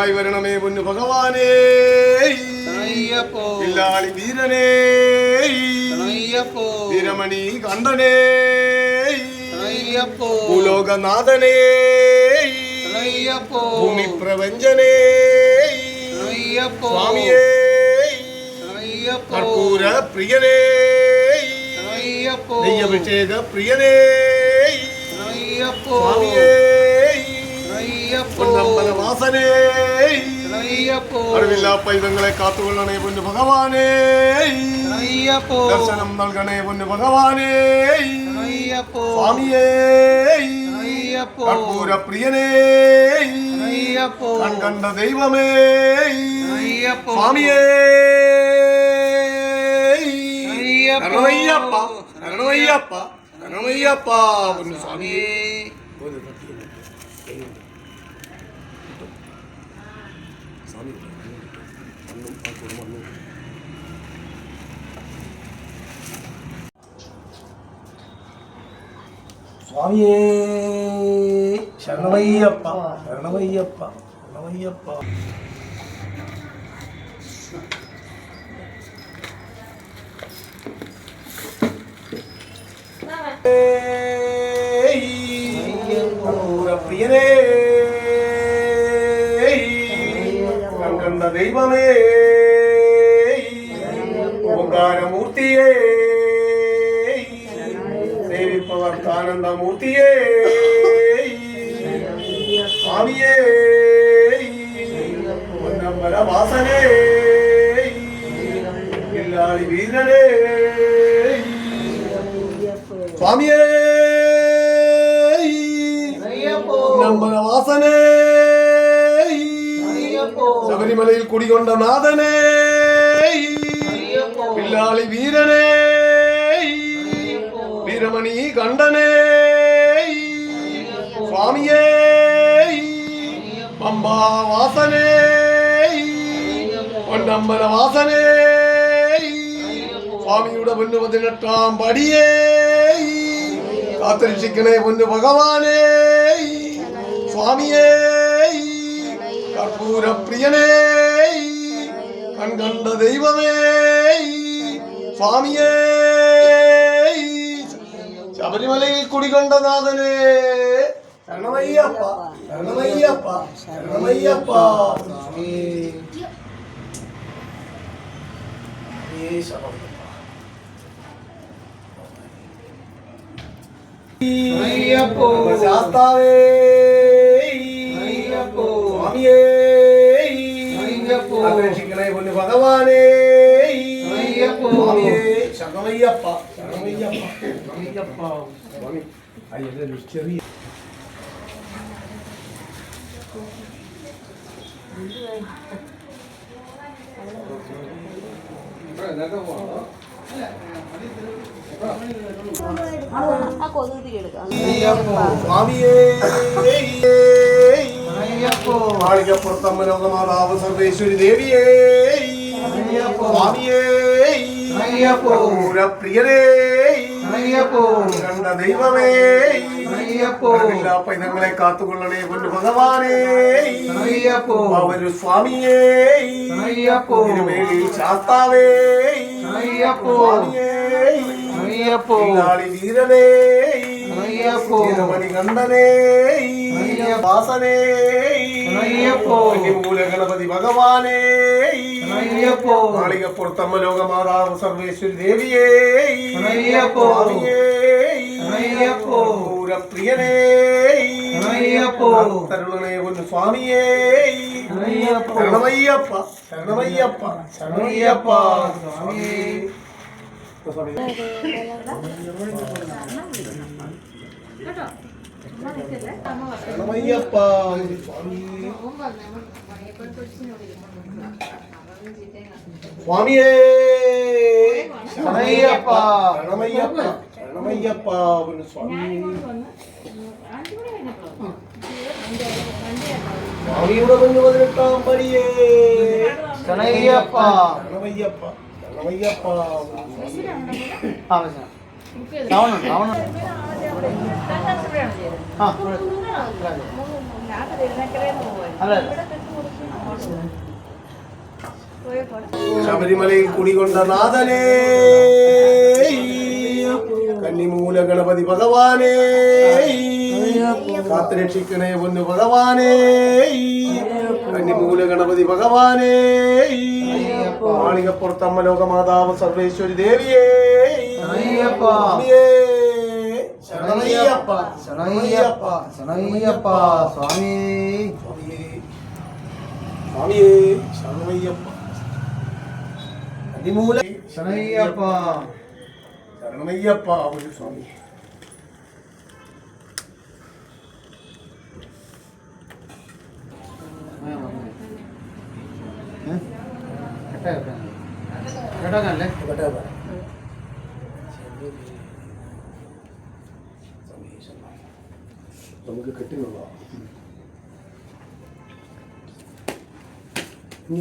കാവലായി വരണമേ പൊന്നു ഭഗവാനേ. ഇല്ലാളി വീരനേ. വീരമണി കണ്ടനേ. ഭൂലോകനാഥനേ. ഭൂമി പ്രപഞ്ചനേ സ്വാമിയേ. കർപ്പൂര പ്രിയനേ നെയ്യഭിഷേക പ്രിയനേ സ്വാമിയേ. അയ്യപ്പോ. അറിവില്ല പൈതങ്ങളെ കാത്തുകൊള്ളണേ പൊന്നു ഭഗവാനേ. അയ്യപ്പോ. ദർശനം നൽകണേ പൊന്നു ഭഗവാനേ. അയ്യപ്പോ. സ്വാമിയേ. അയ്യപ്പോ. കർപ്പൂര പ്രിയനേ. അയ്യപ്പോ. കൺകണ്ട ദൈവമേ. അയ്യപ്പോ. സ്വാമിയേ. അയ്യപ്പോ. കരണമയ്യപ്പ കരണമയ്യപ്പ കരണമയ്യപ്പ പൊന്നു സ്വാമിയേ. സ്വാമി അന്നും ആ കുടുംബം സ്വാമിയേ ശരണമയ്യപ്പ ശരണമയ്യപ്പ ശരണമയ്യപ്പ പ്രിയനേ കണ്ട ദൈവമേ ഓങ്കാരമൂർത്തിയേ സേവിപ്പവർക്കാനന്ദമൂർത്തിയേ സ്വാമിയേ. പൊന്നമ്പലവാസനേ. എല്ലാളി വീരനേ. സ്വാമിയേ. അയ്യപ്പോ. പൊന്നമ്പലവാസനേ. അയ്യപ്പോ ശബരിമലയിൽ കുടികൊണ്ട നാഥനേ അയ്യപ്പോ പില്ലാളി വീരനേ വീരമണി കണ്ഠനേ സ്വാമിയേ പമ്പാവാസനേ പൊന്നമ്പലവാസനേ സ്വാമിയുടെ പൊന്നു പതിനെട്ടാം പടിയേ കാത്തുരക്ഷിക്കണേ പൊന്നു ഭഗവാനേ സ്വാമിയേ കർപ്പൂരപ്രിയനേ കൺകണ്ട ദൈവമേ സ്വാമിയേ. ശബരിമലയിൽ കുടികൊണ്ട നാഥനേ. ശരണമയ്യപ്പ ശരണമയ്യപ്പ ശരണമയ്യപ്പ. ശാസ്താവേ. സ്വാമിയേ അയ്യപ്പോ. അപേക്ഷിക്കണേ പൊന്നു ഭഗവാനേ. അയ്യപ്പോ. സ്വാമിയേ ശരണമയ്യപ്പ ശരണമയ്യപ്പ ശരണമയ്യപ്പ സ്വാമി അയ്യേ ചെറിയ ആ കൊതുക് എടുക്കാം. മാളികപ്പുറത്തമ്മ ലോകമാതാവ് സർവേശ്വരി ദേവിയേ സ്വാമിയേ അയ്യപ്പോ പ്രിയരേ അയ്യപ്പോ കണ്ട ദൈവമേ എല്ലാ പൈതങ്ങളെ കാത്തുകൊള്ളണേ കൊണ്ട് ഭഗവാനേ അവരു സ്വാമിയേ തിരുമേലിയിൽ ശാസ്താവേ സ്വാമിയേ വീരനേ വീരമണി കണ്ഠനേ വാസനേ അയ്യപ്പോ. മൂല ഗണപതി ഭഗവാനേ അയ്യപ്പോ. തമ്മ ലോകമാതാവ് സർവേശ്വരി ദേവിയേ അയ്യപ്പോ. അയ്യപ്പോ. പൂരപ്രിയനേ അയ്യപ്പോ. തരുണനേ ഒന്ന് സ്വാമിയേ അയ്യപ്പോ. ശരണമയ്യപ്പ ശരണമയ്യപ്പ ശരണമയ്യപ്പ സ്വാമിയേ ശരണമയ്യപ്പ സ്വാമി സ്വാമിയേ ശരണയ്യപ്പ. ശരണമയ്യപ്പ ശരണമയ്യപ്പ പൊന്നു സ്വാമി. സ്വാമിയുടെ പൊന്നു പതിനെട്ടാം പടിയേ. ശരണയ്യപ്പ. ശരണമയ്യപ്പ ശരണമയ്യപ്പ ആവശ്യം രാവണൻ രാവണൻ. ആ. ശബരിമലയിൽ കുടികൊണ്ട നാഥനേ കന്നിമൂല ഗണപതി ഭഗവാനേ കാത്തുരക്ഷിക്കണേ ഒന്ന് ഭഗവാനേ കന്നിമൂല ഗണപതി ഭഗവാനേ മാളികപ്പുറത്തമ്മ ലോകമാതാവ് സർവേശ്വരി ദേവിയേ ശരണയ്യപ്പ. സ്വാമിയേ. ശരണമയ്യപ്പ ശരണയ്യപ്പ ശരണയ്യപ്പ സ്വാമി സ്വാമിയേ സ്വാമിയേ ശരണമയ്യപ്പ കന്നിമൂല ശരണയ്യപ്പ ശരണമയ്യപ്പ ഒരു സ്വാമി കേട്ടോക്കല്ലേ നമുക്ക് കിട്ടുന്നതാ ഇനി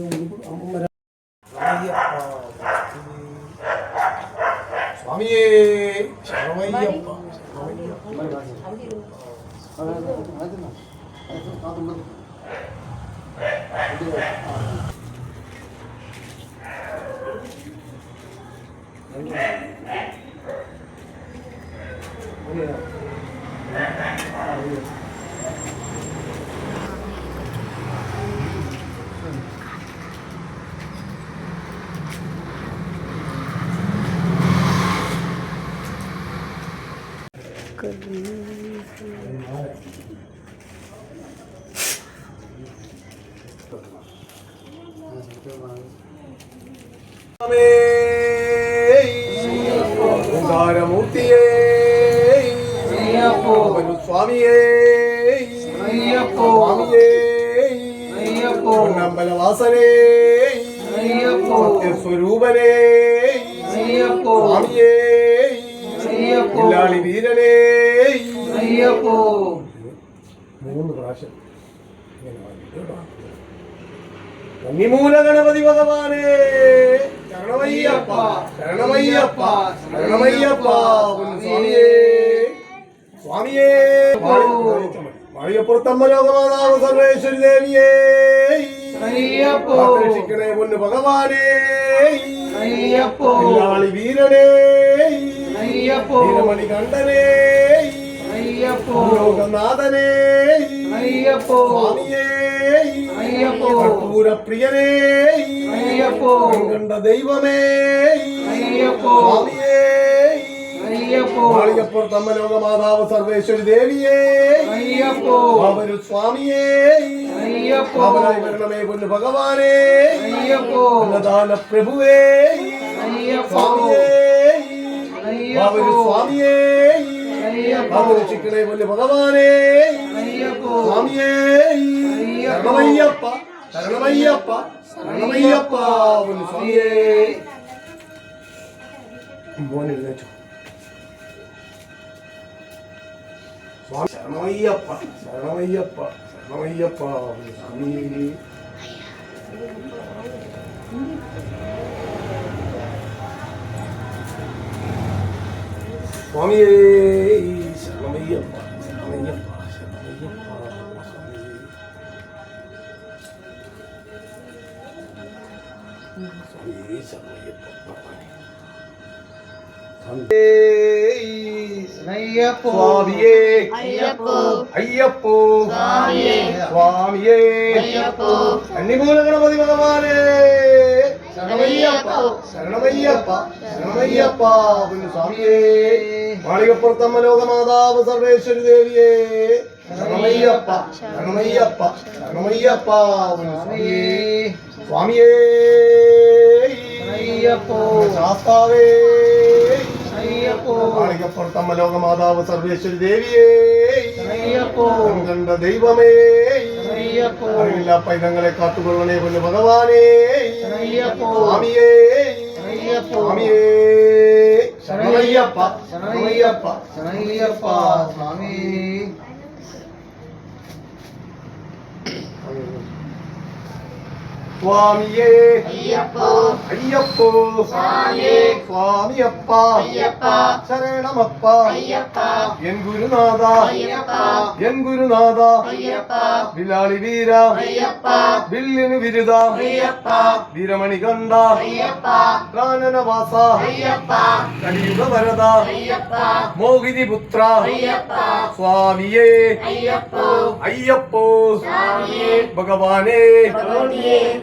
করুন ഭഗവാനേ. ശരണമയ്യപ്പ ശരണമയ്യപ്പ ശരണമയ്യപ്പ സ്വാമിയേ. സ്വാമിയേ. മാളികപ്പുറത്തമ്മ ലോകമാതാവ് സർവേശ്വരി ദേവിയേ. കാത്തുരക്ഷിക്കണേ പൊന്നു ഭഗവാനേ. വീരനേ. വീരമണി അയ്യപ്പോ ലോകനാഥനേ അയ്യപ്പോ സ്വാമിയേ. അയ്യപ്പോ. കണ്ട ദൈവമേ. അയ്യപ്പോ. സ്വാമിയേ. അയ്യപ്പോ. മാളികപ്പുറത്തമ്മ ലോകമാതാവ് സർവേശ്വരി ദേവിയേ. അവരു സ്വാമിയേ. അവനായി വരണമേ പൊന്നു ഭഗവാനേ. അന്നദാന പ്രഭുവേ. സ്വാമിയേ. അവരു സ്വാമിയേ. അയ്യപ്പോ. കാത്തുരക്ഷിക്കണേ പൊന്നു ഭഗവാനേ. സ്വാമിയേ. അയ്യപ്പോ. ശരണമയ്യപ്പ ശരണമയ്യപ്പ ശരണമയ്യപ്പ പൊന്നു സ്വാമിയേ. മോൻ എഴുന്നേറ്റു. സ്വാമി ശരണമയ്യപ്പ ശരണമയ്യപ്പ ശരണമയ്യപ്പ പൊന്നു സ്വാമിയേ സ്വാമിയേ ശരണമയ്യപ്പ. സ്വാമിയേ അയ്യപ്പോ സ്വാമിയേ. അയ്യപ്പോ. അയ്യപ്പോ. സ്വാമിയേ. സ്വാമിയേ. അയ്യപ്പോ. കന്നിമൂല ഗണപതി ഭഗവാനേ. ശരണമയ്യപ്പ. ശരണമയ്യപ്പ. ശരണമയ്യപ്പ. പിന്നെ സ്വാമിയേ. മാളികപ്പുറത്തമ്മ ലോകമാതാവ് സർവേശ്വരി ദേവിയേ. ശരണമയ്യപ്പ. ശരണമയ്യപ്പ. ശരണമയ്യപ്പ. സ്വാമിയേ. സ്വാമിയേ. അയ്യപ്പോ ശാസ്താവേ അയ്യപ്പോ മാളികപ്പുറത്തമ്മ ലോകമാതാവ് സർവേശ്വരി ദേവിയേ അയ്യപ്പോ കണ്ട ദൈവമേ അയ്യപ്പോ അറിവില്ല പൈതങ്ങളെ കാത്തുകൊള്ളണേ പൊന്നു ഭഗവാനേ അയ്യപ്പോ സ്വാമിയേ അയ്യപ്പോ സ്വാമിയേ ശരണമയ്യപ്പ ശരണമയ്യപ്പ ശരണയ്യപ്പ സ്വാമി സ്വാമിയേ. അയ്യപ്പോ. അയ്യപ്പോ. സ്വാമിയേ സ്വാമിയപ്പ. അയ്യപ്പ. ശരണമപ്പ. അയ്യപ്പ. എൻ ഗുരുനാഥ. അയ്യപ്പ. എൻ ഗുരുനാഥ. അയ്യപ്പ. വിലാളി വീര. അയ്യപ്പ. വില്ലിനു വിരുദ അയ്യപ്പ. വീരമണി കണ്ട. അയ്യപ്പ.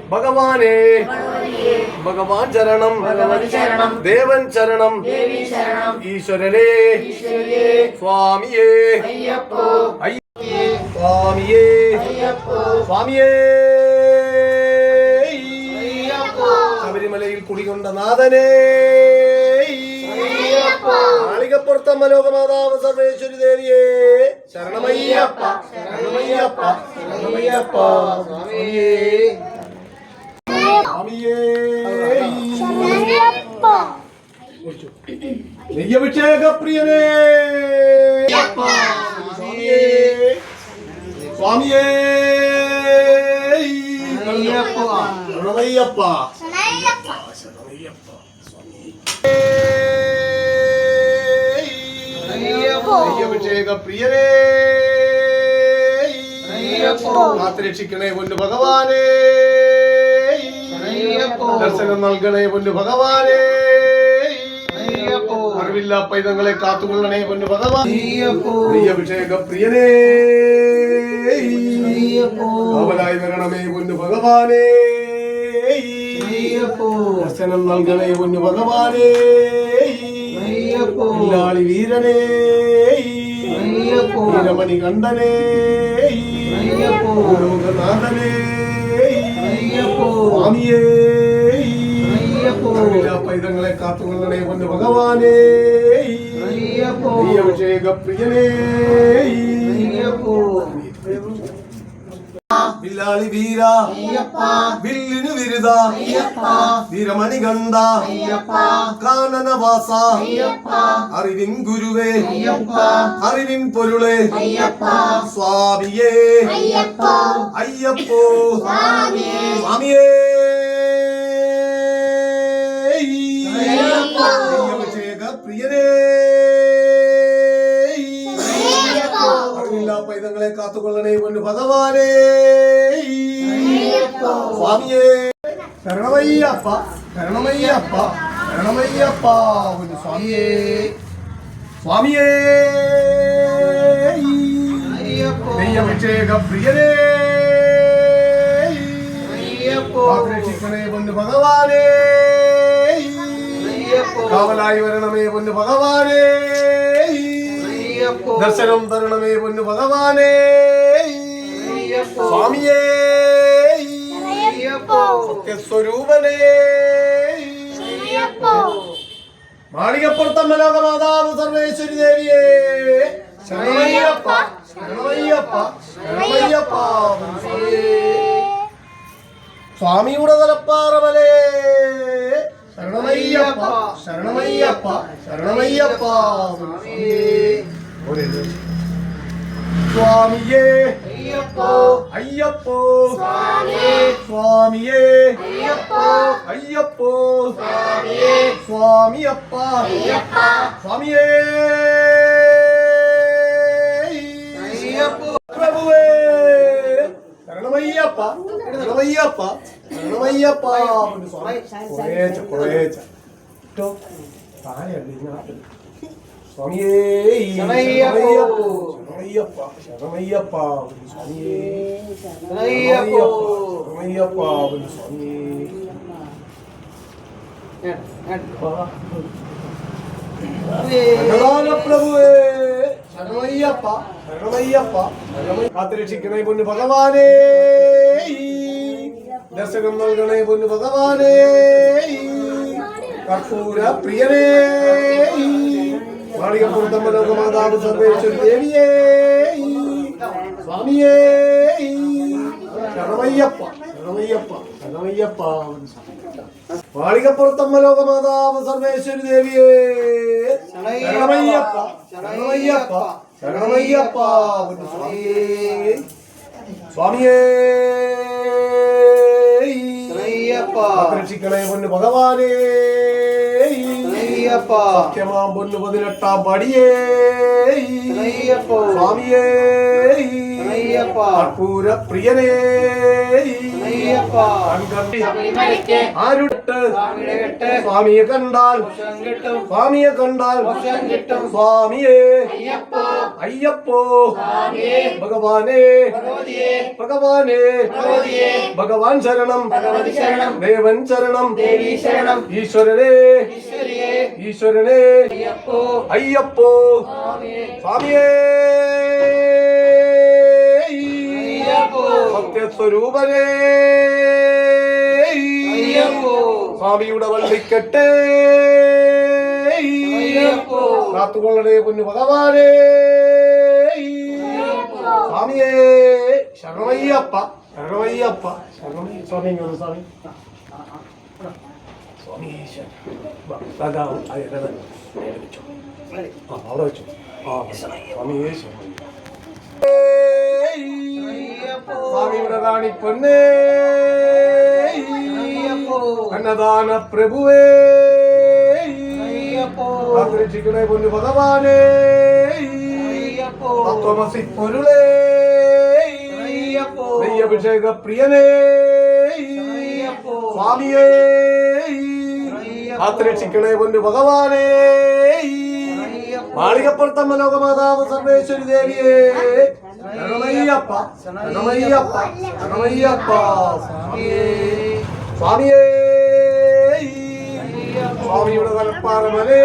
ഭഗവാനേ. ഭഗവാൻ ചരണം. ദേവൻ ചരണം. ഈശ്വരനേ. സ്വാമിയേ. സ്വാമിയേ. സ്വാമിയേ. ശബരിമലയിൽ കുടികൊണ്ട നാഥനേ. മാളികപ്പുറത്തമ്മ ലോകമാതാവ് സർവേശ്വരി ദേവിയേ. ശരണമയ്യപ്പ. ശരണമയ്യപ്പ. ശരണമയ്യപ്പ. സ്വാമിയേ. നെയ്യഭിഷേക പ്രിയനേ സ്വാമിയേ. കാത്തുരക്ഷിക്കണേ പൊന്നു ഭഗവാനേ. ദർശനം നൽകണേ പൊന്നു ഭഗവാനേ. അറിവില്ല പൈതങ്ങളെ കാത്തുകൊള്ളണേ പൊന്നു ഭഗവാൻ അയ്യപ്പോ. അഭിഷേക പ്രിയനേ. കാവലായി വരണമേ പൊന്നു ഭഗവാനേ. ദർശനം നൽകണേ പൊന്നു ഭഗവാനേ. ഇല്ലാളി വീരനേ. വീരമണി കണ്ടനേ. ലോകനാഥനേ. സ്വാമിയേ. പൈതങ്ങളെ കാത്തുകൊള്ളണേ പൊന്ന് ഭഗവാനേ. അഭിഷേക പ്രിയനേ. വില്ലാളി വീര. വില്ലിനു വിരുത വിരമണി കണ്ട. കാനനവാസ അറിവിൻ ഗുരുവേ. അറിവിൻ പൊരുളേ. സ്വാമിയേ. അയ്യപ്പോ. സ്വാമിയേ. സ്വാമിയേ. കാത്തുകൊള്ളണേ പൊന്നു ഭഗവാനേ. സ്വാമിയേ ശരണമയ്യപ്പ ശരണമയ്യപ്പ ശരണമയ്യപ്പ പൊന്നു സ്വാമിയേ സ്വാമിയേ. നെയ്യഭിഷേക പ്രിയനേ അയ്യപ്പോ. കാത്തുരക്ഷിക്കണേ പൊന്നു ഭഗവാനേ. കാവലായി വരണമേ പൊന്നു ഭഗവാനേ. ദർശനം തരണമേ പൊന്നു ഭഗവാനേ. സ്വാമിയേ. സത്യസ്വരൂപനേ. മാളികപ്പുറത്തമ്മ ലോകമാതാവ് സർവേശ്വരി ദേവിയേ. ശരണമയ്യപ്പ. ശരണമയ്യപ്പ. ശരണമയ്യപ്പ. സ്വാമിയുടെ തലപ്പാറമലേ. ശരണമയ്യപ്പ. ശരണമയ്യപ്പ. ശരണമയ്യപ്പ. സ്വാമിയേ അയ്യപ്പോ. അയ്യപ്പോ സ്വാമിയേ സ്വാമിയേ അയ്യപ്പോ അയ്യപ്പോ സ്വാമിയേ സ്വാമിയപ്പ അയ്യപ്പ സ്വാമിയേ അയ്യപ്പോ. പ്രഭുവേ ശരണമയ്യപ്പ ശരണമയ്യപ്പ ശരണമയ്യപ്പ സ്വാമി കുറേച്ച കുറേച്ച ട്ടോ. താഴെയല്ല ഇതിനകത്ത്. സ്വാമിയേ ശരണയ്യപ്പോ. പ്രഭുവേ കാത്തുരക്ഷിക്കണേ പൊന്നു ഭഗവാനേ. ദർശനം നൽകണേ പൊന്നു ഭഗവാനേ. കർപ്പൂര പ്രിയനേ. മാളികപ്പുറത്തമ്മ ലോകമാതാവ് സർവേശ്വരി ദേവിയേ സ്വാമിയേ ശരണമയ്യപ്പ ശരണമയ്യപ്പ ശരണമയ്യപ്പ. മാളികപ്പുറത്തമ്മ ലോകമാതാവ് സർവേശ്വരി ദേവിയേ. ശരണമയ്യപ്പ ശരണമയ്യപ്പ ശരണമയ്യപ്പ. സ്വാമിയേ. സ്വാമിയേ രക്ഷിക്കണേ പൊന്നു ഭഗവാനേ. ശരണയ്യപ്പ സത്യമാം പൊന്നു പതിനെട്ടാം പടിയേ. സ്വാമിയേ. കർപ്പൂര പ്രിയനേ ആരുട്ട്. സ്വാമിയെ കണ്ടാൽ. സ്വാമിയെ കണ്ടാൽ. സ്വാമിയെ. അയ്യപ്പോ. ഭഗവാനെ. ഭഗവാനെ. ഭഗവാൻ ശരണം. ദേവൻ ശരണം. ഈശ്വരനേ. ഈശ്വരനേ. അയ്യപ്പോ. സ്വാമിയെ. സത്യസ്വരൂപനേ സ്വാമിയുടെ വള്ളിക്കെട്ടേ. കാത്തുകൊള്ളടേ പൊന്നു ഭഗവാനേ. സ്വാമിയേ ശരണയ്യപ്പ ശരണയ്യപ്പ സ്വാമി സ്വാമി സ്വാമി. ഭഗവാൻ അവിടെ വെച്ചു. ആ സ്വാമിയേ അയ്യപ്പോ സ്വാമിയുടെ റാണി പൊന്നേ. അന്നദാന പ്രഭുവേ. അയ്യപ്പോ കാത്തുരക്ഷിക്കണേ പൊന്നു ഭഗവാനേ. പ്രിയനേ. സ്വാമിയേ. കാത്തുരക്ഷിക്കണേ പൊന്നു ഭഗവാനേ. മാളികപ്പുറത്തമ്മ ലോകമാതാവ് സർവേശ്വരി ദേവിയെ. സ്വാമിയുടെ തലപ്പാറമലേ.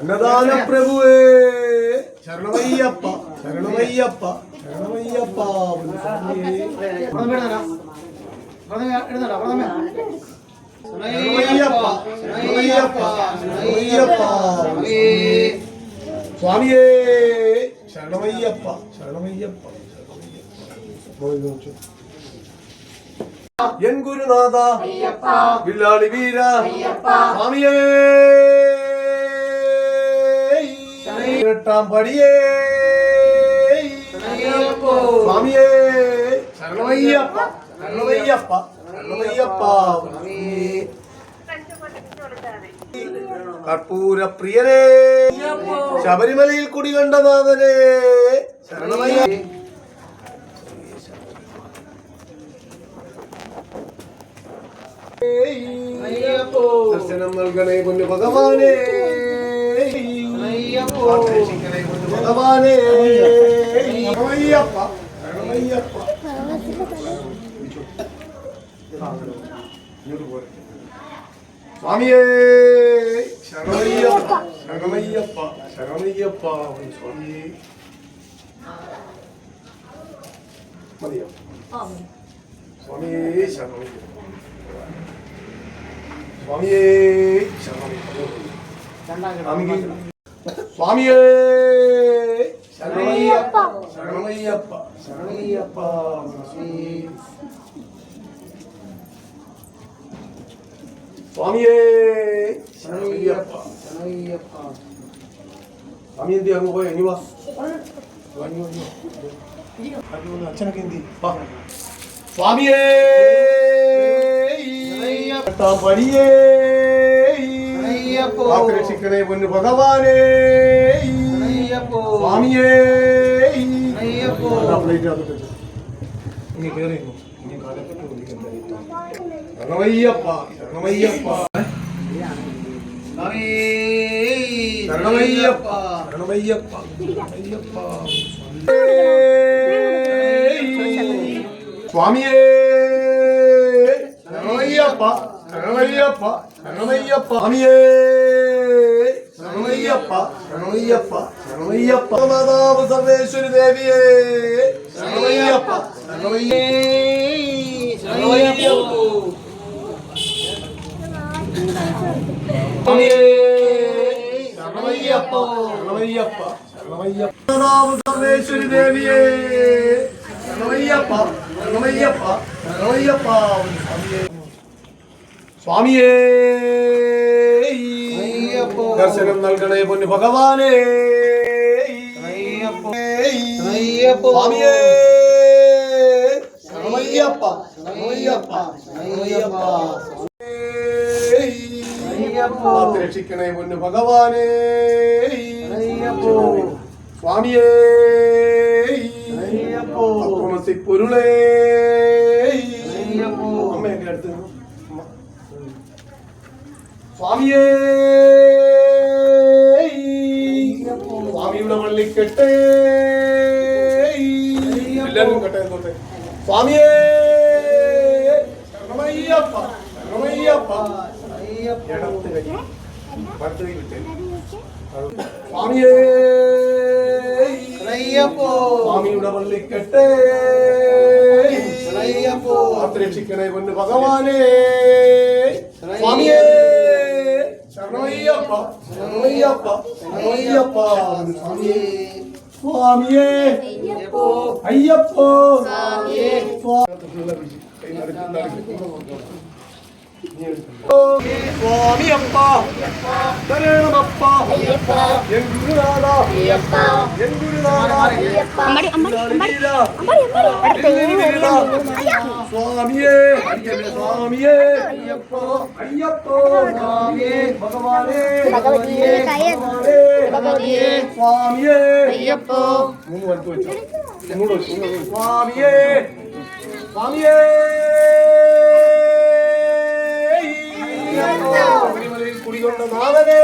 അന്നദാന പ്രഭുവേ. ശരണമയ്യപ്പ ശരണമയ്യപ്പ ശരണമയ്യപ്പ. സ്വാമിയേ. സ്വാമിയേ ശരണമയ്യപ്പ ശരണമയ്യപ്പ ശരണമയ്യപ്പ. എൻ ഗുരുനാഥ വില്ലാളി വീര. സ്വാമിയേ. എട്ടാം പടിയേ. സ്വാമിയേ ശരണമയ്യപ്പ. ശരണമയ്യപ്പ കർപ്പൂര പ്രിയനേ ശബരിമലയിൽ കുടികണ്ട നാഥനെ ശരണമയ്യ. ദർശനം നൽകണേ പൊന്നു ഭഗവാനേ. ഭഗവാനേ. ശരണമയ്യപ്പ ശരണമയ്യപ്പ. സ്വാമിയേ! ശരണമയ്യപ്പ ശരണമയ്യപ്പ ശരണമയ്യപ്പ സ്വാമിയേ മതിയോ? സ്വാമിയേ ശരണമയ്യപ്പ. സ്വാമിയേ ശരണമയ്യപ്പ. സ്വാമിയേ ശരണമയ്യപ്പ ശരണമയ്യപ്പ ശരണമയ്യപ്പ സ്വാമിയേ. സ്വാമി എന്തി അങ്ങ് പോയ? ഇനി വാ. അത് അച്ഛനൊക്കെ എന്തി വാ. സ്വാമിയേ. പടിയേ കാത്തുരക്ഷിക്കണേ പൊന്നു ഭഗവാനേ. സ്വാമിയേ. പ്ലേറ്റ് അകത്ത് ഇനി കേറി ഇനി കാലത്തൊട്ട് വിളിക്കണ്ട. ശരണമയ്യപ്പ ശരണമയ്യപ്പ ശരണമയ്യപ്പ ശരണമയ്യപ്പ ശരണമയ്യപ്പ സ്വാമിയേ. ശരണമയ്യപ്പ ശരണമയ്യപ്പ ശരണമയ്യപ്പ സ്വാമിയേ. ശരണമയ്യപ്പ ശരണമയ്യപ്പ ശരണമയ്യപ്പ മാതാവ് സർവേശ്വരി ദേവിയേ. ശരണമയ്യപ്പ ശരണമയ്യേ ശരണമയ്യപ്പ ശരണമയ്യപ്പ ശരണമയ്യപ്പ മാതാവ് സർവേശ്വരി ദേവിയേ. ശരണമയ്യപ്പ ശരണമയ്യപ്പ ശരണമയ്യപ്പ സ്വാമിയേ. സ്വാമിയേ. ദർശനം നൽകണേ പൊന്നു ഭഗവാനേ. അയ്യപ്പോ സ്വാമിയേ. ശരണമയ്യപ്പ ശരണമയ്യപ്പ ശരണമയ്യപ്പ രക്ഷിക്കണേ പൊന്നു ഭഗവാനേ. സ്വാമിയേ. തത്വമസി പൊരുളേ. അയ്യപ്പോ. അമ്മയൊക്കെ അടുത്ത് അമ്മ. സ്വാമിയേ. സ്വാമിയുടെ വള്ളിക്കെട്ടേ എല്ലാവരും കെട്ടേ. സ്വാമിയേ ശരണമയ്യപ്പ ശരണമയ്യപ്പ അയ്യപ്പോ ഇടത്ത് കൈ വലത്ത് കൈ വിട്ടേ സ്വാമിയേ. സ്വാമിയുടെ വള്ളിക്കെട്ടേ അയ്യപ്പോ കാത്തുരക്ഷിക്കണേ പൊന്നു ഭഗവാനേ. സ്വാമിയേ. ശരണമയ്യപ്പ ശരണമയ്യപ്പ ശരണമയ്യപ്പ സ്വാമിയേ. സ്വാമിയേ. അയ്യപ്പോ. സ്വാമിയേ. സ്വാമിയപ്പ ശരണമപ്പ എൻ ഗുരുനാഥ എൻ ഗുരുനാഥ സ്വാമിയേ സ്വാമിയേ. അയ്യപ്പോ അയ്യപ്പോ സ്വാമിയേ. ഭഗവാനേ ഭഗവതിയെ സ്വാമിയേ. അയ്യപ്പോ. മൂന്ന് വലത്ത് വെച്ചോ. സ്വാമിയേ സ്വാമിയേ. അയ്യപ്പോ ശബരിമലയിൽ കുടികൊണ്ട നാഥനേ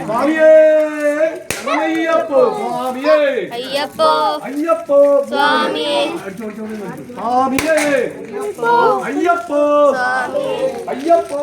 സ്വാമിയേ ശരണമയ്യപ്പോ സ്വാമിയേ അയ്യപ്പോ അയ്യപ്പോ സ്വാമിയേ സ്വാമിയേ അയ്യപ്പോ അയ്യപ്പോ